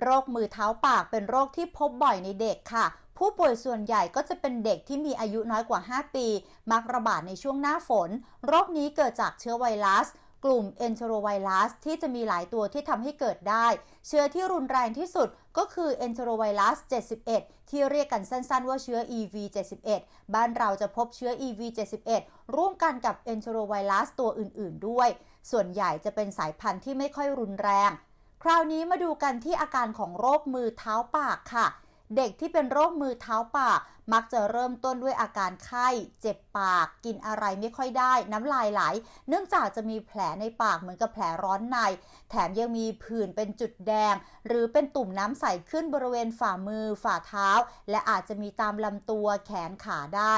โรคมือเท้าปากเป็นโรคที่พบบ่อยในเด็กค่ะ ผู้ป่วยส่วนใหญ่ก็จะเป็นเด็กที่มีอายุน้อยกว่า 5 ปี มักระบาดในช่วงหน้าฝน โรคนี้เกิดจากเชื้อไวรัส กลุ่มเอนโทรไวรัสที่จะมีหลายตัวที่ทำให้เกิดได้ เชื้อที่รุนแรงที่สุดก็คือเอนโทรไวรัส 71 ที่เรียกกันสั้นๆว่าเชื้อ EV71 บ้านเราจะพบเชื้อ EV71 ร่วมกันกับเอนโทรไวรัสตัวอื่นๆ ด้วย ส่วนใหญ่จะเป็นสายพันธุ์ที่ไม่ค่อยรุนแรง คราวนี้มาดูกันที่อาการของโรคมือเท้าปากค่ะ เด็กที่เป็นโรคมือเท้าปาก มักจะเริ่มต้นด้วยอาการไข้ เจ็บปาก กินอะไรไม่ค่อยได้ น้ำลายไหล เนื่องจากจะมีแผลในปากเหมือนกับแผลร้อนใน แถมยังมีผื่นเป็นจุดแดง หรือเป็นตุ่มน้ำใสขึ้นบริเวณฝ่ามือ ฝ่าเท้า และอาจจะมีตามลำตัวแขนขาได้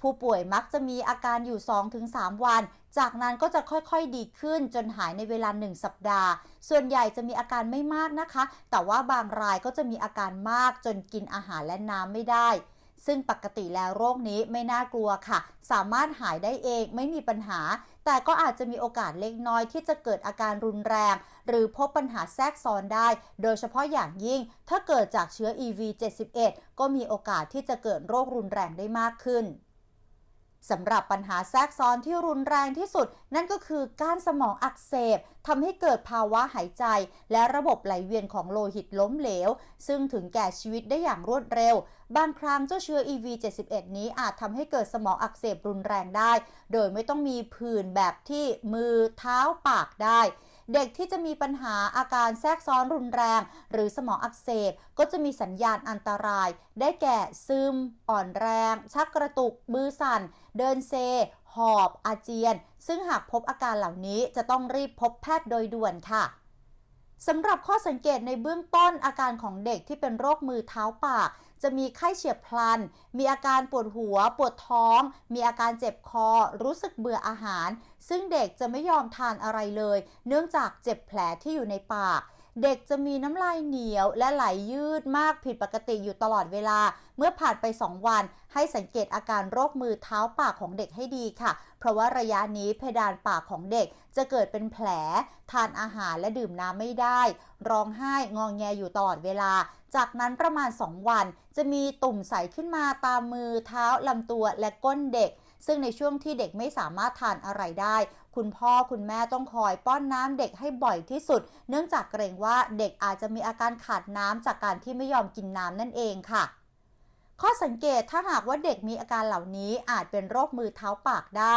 ผู้ป่วยมักจะมีอาการอยู่ 2-3 วัน จากนั้นก็จะค่อยๆดีขึ้นจนหายในเวลา 1 สัปดาห์ ส่วนใหญ่จะมีอาการไม่มากนะคะ แต่ว่าบางรายก็จะมีอาการมากจนกินอาหารและน้ำไม่ได้ ซึ่งปกติแล้วโรคนี้ไม่น่ากลัวค่ะ สามารถหายได้เองไม่มีปัญหา แต่ก็อาจจะมีโอกาสเล็กน้อยที่จะเกิดอาการรุนแรง หรือพบปัญหาแทรกซ้อนได้ โดยเฉพาะอย่างยิ่ง ถ้าเกิดจากเชื้อ EV71 ก็มีโอกาสที่จะเกิดโรครุนแรงได้มากขึ้น สำหรับปัญหาแทรกซ้อนที่รุนแรงที่สุด นั่นก็คือการสมองอักเสบทำให้เกิดภาวะหายใจ และระบบไหลเวียนของโลหิตล้มเหลว ซึ่งถึงแก่ชีวิตได้อย่างรวดเร็ว บางครั้งเจ้าเชื้อ EV71 นี้อาจทำให้เกิดสมองอักเสบรุนแรงได้ โดยไม่ต้องมีผื่นแบบที่มือเท้าปากได้ เด็กที่จะมีปัญหาอาการแทรกซ้อนรุนแรง หรือสมองอักเสบก็จะมีสัญญาณอันตราย ได้แก่ซึม อ่อนแรง ชักกระตุก มือสั่น เดินเซ หอบ อาเจียน ซึ่งหากพบอาการเหล่านี้จะต้องรีบพบแพทย์โดยด่วนค่ะ สำหรับข้อสังเกตในเบื้องต้นอาการของเด็กที่เป็นโรคมือเท้าปาก จะมีไข้เฉียบพลัน มีอาการปวดหัว ปวดท้อง มีอาการเจ็บคอ รู้สึกเบื่ออาหาร ซึ่งเด็กจะไม่ยอมทานอะไรเลย เนื่องจากเจ็บแผลที่อยู่ในปาก เด็กจะมีน้ำลายเหนียวและไหลยืดมากผิดปกติอยู่ตลอดเวลา เมื่อผ่านไป 2 วัน ให้สังเกตอาการโรคมือเท้าปากของเด็กให้ดีค่ะ เพราะว่าระยะนี้เพดานปากของเด็กจะเกิดเป็นแผล ทานอาหารและดื่มน้ำไม่ได้ ร้องไห้งองแงอยู่ตลอดเวลา จากนั้นประมาณ 2 วัน จะมีตุ่มใสขึ้นมาตามมือเท้าลำตัวและก้นเด็กซึ่งในช่วงที่เด็กไม่สามารถทานอะไรได้ คุณพ่อคุณแม่ต้องคอยป้อนน้ำเด็กให้บ่อยที่สุด เนื่องจากเกรงว่าเด็กอาจจะมีอาการขาดน้ำจากการที่ไม่ยอมกินน้ำนั่นเองค่ะข้อสังเกตถ้าหากว่าเด็กมีอาการเหล่านี้อาจเป็นโรคมือเท้าปากได้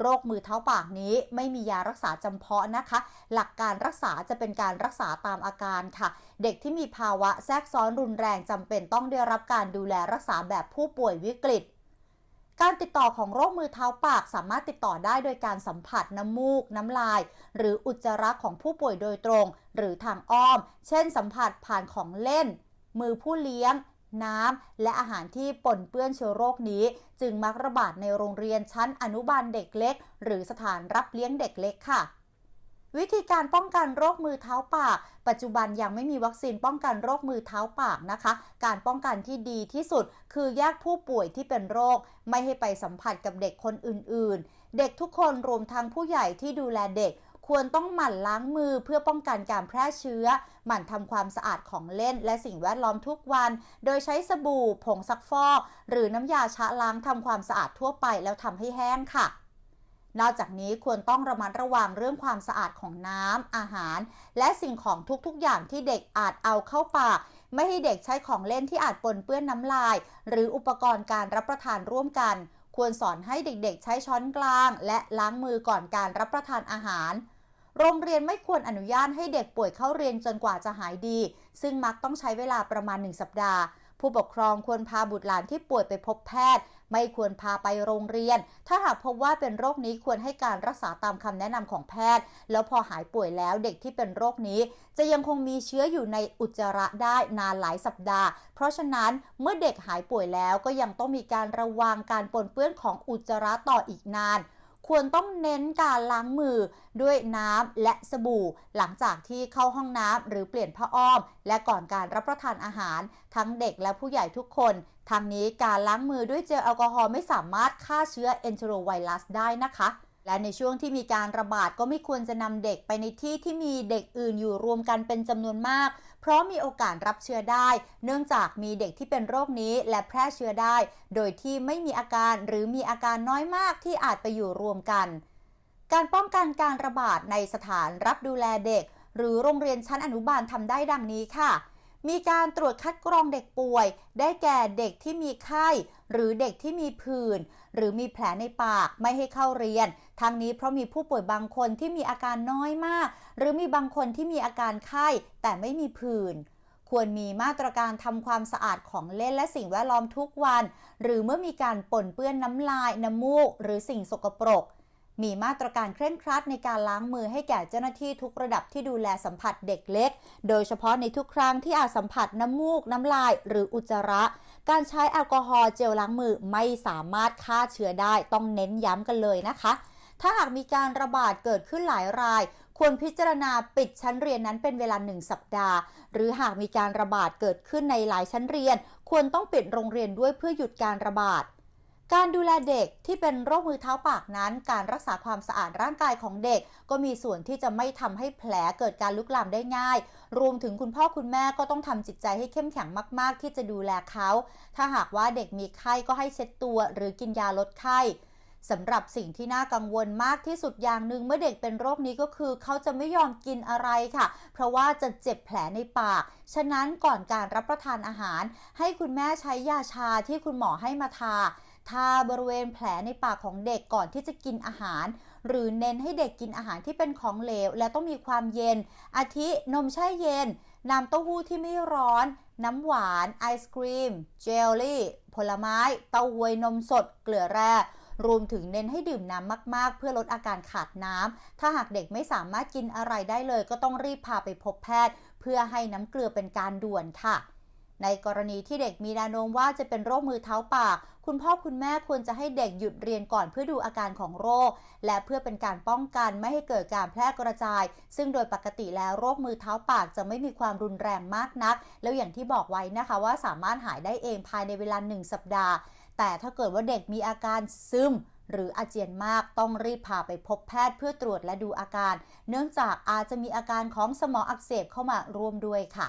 โรคมือเท้าปากนี้ไม่มียารักษาจำเพาะนะคะ หลักการรักษาจะเป็นการรักษาตามอาการค่ะ เด็กที่มีภาวะแทรกซ้อนรุนแรงจำเป็นต้องได้รับการดูแลรักษาแบบผู้ป่วยวิกฤต การติดต่อของโรคมือเท้าปากสามารถติดต่อได้โดยการสัมผัสน้ำมูก น้ำลาย หรืออุจจาระของผู้ป่วยโดยตรง หรือทางอ้อม เช่น สัมผัสผ่านของเล่น มือผู้เลี้ยงน้ำและอาหารที่ปนเปื้อนเชื้อโรคนี้ จึงมักระบาดในโรงเรียนชั้นอนุบาลเด็กเล็ก หรือสถานรับเลี้ยงเด็กเล็กค่ะ วิธีการป้องกันโรคมือเท้าปาก ปัจจุบันยังไม่มีวัคซีนป้องกันโรคมือเท้าปากนะคะ การป้องกันที่ดีที่สุด คือแยกผู้ป่วยที่เป็นโรค ไม่ให้ไปสัมผัสกับเด็กคนอื่น ๆ เด็กทุกคนรวมทั้งผู้ใหญ่ที่ดูแลเด็กควรต้องหมั่นล้างมือเพื่อป้องกันการแพร่เชื้อ หมั่นทำความสะอาดของเล่นและสิ่งแวดล้อมทุกวัน โดยใช้สบู่ ผงซักฟอก หรือน้ำยาชะล้างทำความสะอาดทั่วไปแล้วทำให้แห้งค่ะ นอกจากนี้ควรต้องระมัดระวังเรื่องความสะอาดของน้ำอาหาร และสิ่งของทุกๆ อย่างที่เด็กอาจเอาเข้าปาก ไม่ให้เด็กใช้ของเล่นที่อาจปนเปื้อนน้ำลาย หรืออุปกรณ์การรับประทานร่วมกัน ควรสอนให้เด็กๆ ใช้ช้อนกลาง และล้างมือก่อนการรับประทานอาหาร โรงเรียนไม่ควรอนุญาตให้เด็กป่วยเข้าเรียนจนกว่าจะหายดี ซึ่งมักต้องใช้เวลาประมาณ 1 สัปดาห์ ผู้ปกครองควรพาบุตรหลานที่ป่วยไปพบแพทย์ ไม่ควรพาไปโรงเรียน ถ้าหากพบว่าเป็นโรคนี้ควรให้การรักษาตามคำแนะนำของแพทย์ แล้วพอหายป่วยแล้วเด็กที่เป็นโรคนี้ จะยังคงมีเชื้ออยู่ในอุจจาระได้นานหลายสัปดาห์ เพราะฉะนั้นเมื่อเด็กหายป่วยแล้วก็ยังต้องมีการระวังการปนเปื้อนของอุจจาระต่ออีกนาน ควรต้องเน้นการล้างมือด้วยน้ำและสบู่ หลังจากที่เข้าห้องน้ำหรือเปลี่ยนผ้าอ้อม และก่อนการรับประทานอาหาร ทั้งเด็กและผู้ใหญ่ทุกคนทางนี้การล้างมือด้วยเจลแอลกอฮอล์ไม่สามารถฆ่าเชื้อเอนโทรไวรัสได้นะคะและในช่วงที่มีการระบาดก็ไม่ควรจะนำเด็กไปในที่ที่มีเด็กอื่นอยู่รวมกันเป็นจำนวนมาก เพราะมีโอกาสรับเชื้อได้ เนื่องจากมีเด็กที่เป็นโรคนี้และแพร่เชื้อได้ โดยที่ไม่มีอาการหรือมีอาการน้อยมากที่อาจไปอยู่รวมกัน การป้องกันการระบาดในสถานรับดูแลเด็ก หรือโรงเรียนชั้นอนุบาลทำได้ดังนี้ค่ะ มีการตรวจคัดกรองเด็กป่วย ได้แก่เด็กที่มีไข้ หรือเด็กที่มีผื่น หรือมีแผลในปากไม่ให้เข้าเรียน ทั้งนี้เพราะมีผู้ป่วยบางคนที่มีอาการน้อยมาก หรือมีบางคนที่มีอาการไข้แต่ไม่มีผื่นควรมีมาตรการทำความสะอาดของเล่นและสิ่งแวดล้อมทุกวัน หรือเมื่อมีการปนเปื้อนน้ำลาย น้ำมูก หรือสิ่งสกปรก มีมาตรการเคร่งครัดในการล้างมือให้แก่เจ้าหน้าที่ทุกระดับที่ดูแลสัมผัสเด็กเล็ก โดยเฉพาะในทุกครั้งที่อาจสัมผัสน้ำมูก น้ำลาย หรืออุจจาระ การใช้แอลกอฮอล์เจลล้างมือไม่สามารถฆ่าเชื้อได้ ต้องเน้นย้ำกันเลยนะคะ ถ้าหากมีการระบาดเกิดขึ้นหลายราย ควรพิจารณาปิดชั้นเรียนนั้นเป็นเวลา1สัปดาห์ หรือหากมีการระบาดเกิดขึ้นในหลายชั้นเรียน ควรต้องปิดโรงเรียนด้วยเพื่อหยุดการระบาด การดูแลเด็กที่เป็นโรคมือเท้าปากนั้น การรักษาความสะอาดร่างกายของเด็ก ก็มีส่วนที่จะไม่ทำให้แผลเกิดการลุกลามได้ง่าย รวมถึงคุณพ่อคุณแม่ก็ต้องทำจิตใจให้เข้มแข็งมาก ๆ ที่จะดูแลเขา ถ้าหากว่าเด็กมีไข้ก็ให้เช็ดตัว หรือกินยาลดไข้สำหรับสิ่งที่น่ากังวลมากที่สุดอย่างหนึ่งเมื่อเด็กเป็นโรคนี้ก็คือ เขาจะไม่ยอมกินอะไรค่ะ เพราะว่าจะเจ็บแผลในปาก ฉะนั้นก่อนการรับประทานอาหาร ให้คุณแม่ใช้ยาชาที่คุณหมอให้มาทา ทาบริเวณแผลในปากของเด็กก่อนที่จะกินอาหาร หรือเน้นให้เด็กกินอาหารที่เป็นของเหลว และต้องมีความเย็น อาทินมแช่เย็น น้ำเต้าหู้ที่ไม่ร้อน น้ำหวาน ไอศครีม เจลลี่ ผลไม้ เต้าหวยนมสด เกลือแร่รวมถึงเน้นให้ดื่มน้ำมาก ๆ เพื่อลดอาการขาดน้ำ ถ้าหากเด็กไม่สามารถกินอะไรได้เลย ก็ต้องรีบพาไปพบแพทย์ เพื่อให้น้ำเกลือเป็นการด่วนค่ะ ในกรณีที่เด็กมีแนวโน้มว่าจะเป็นโรคมือเท้าปาก คุณพ่อคุณแม่ควรจะให้เด็กหยุดเรียนก่อนเพื่อดูอาการของโรค และเพื่อเป็นการป้องกันไม่ให้เกิดการแพร่กระจาย ซึ่งโดยปกติแล้วโรคมือเท้าปากจะไม่มีความรุนแรงมากนัก แล้วอย่างที่บอกไว้นะคะว่าสามารถหายได้เองภายในเวลา 1 สัปดาห์ แต่ถ้าเกิดว่าเด็กมีอาการซึมหรืออาเจียนมากต้องรีบพาไปพบแพทย์เพื่อตรวจและดูอาการ เนื่องจากอาจจะมีอาการของสมองอักเสบเข้ามาร่วมด้วยค่ะ